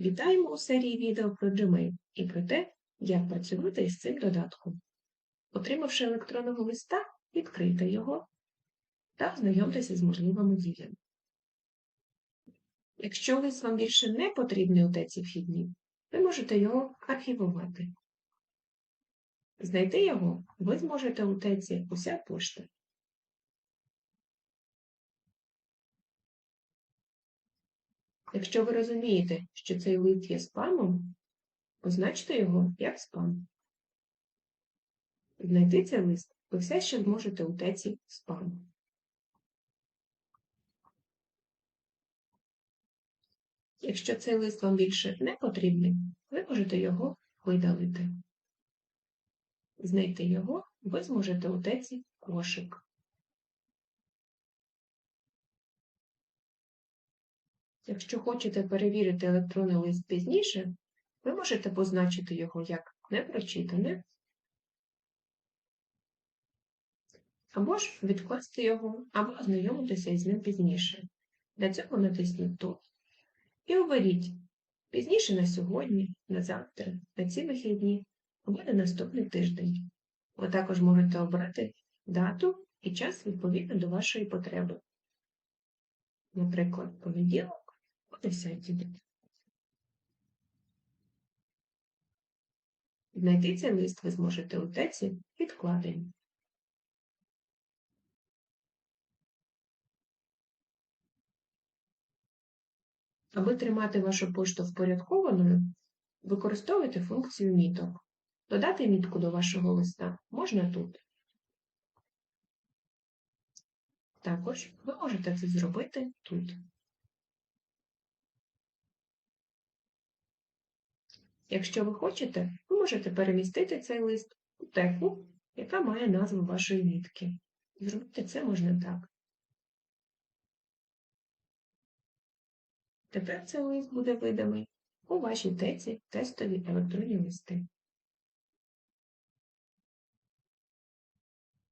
Вітаємо у серії відео про Gmail і про те, як працювати із цим додатком. Отримавши електронного листа, відкрийте його та ознайомтеся з можливими діями. Якщо лист вам більше не потрібний у теці вхідні, ви можете його архівувати. Знайти його ви зможете у теці Уся пошта. Якщо ви розумієте, що цей лист є спамом, позначте його як спам. Знайти цей лист ви все ще зможете у теці спам. Якщо цей лист вам більше не потрібний, ви можете його видалити. Знайти його ви зможете у теці кошик. Якщо хочете перевірити електронний лист пізніше, ви можете позначити його як непрочитане, або ж відкласти його, або ознайомитися із ним пізніше. Для цього натисніть тут. І оберіть пізніше на сьогодні, на завтра, на ці вихідні або на наступний тиждень. Ви також можете обрати дату і час відповідно до вашої потреби. Наприклад, понеділок 10 Знайти цей лист ви зможете у теці відкладень. Аби тримати вашу пошту впорядкованою, використовуйте функцію міток. Додати мітку до вашого листа можна тут. Також ви можете це зробити тут. Якщо ви хочете, ви можете перемістити цей лист у теку, яка має назву вашої мітки. Зробити це можна так. Тепер цей лист буде виданий у вашій теці тестові електронні листи.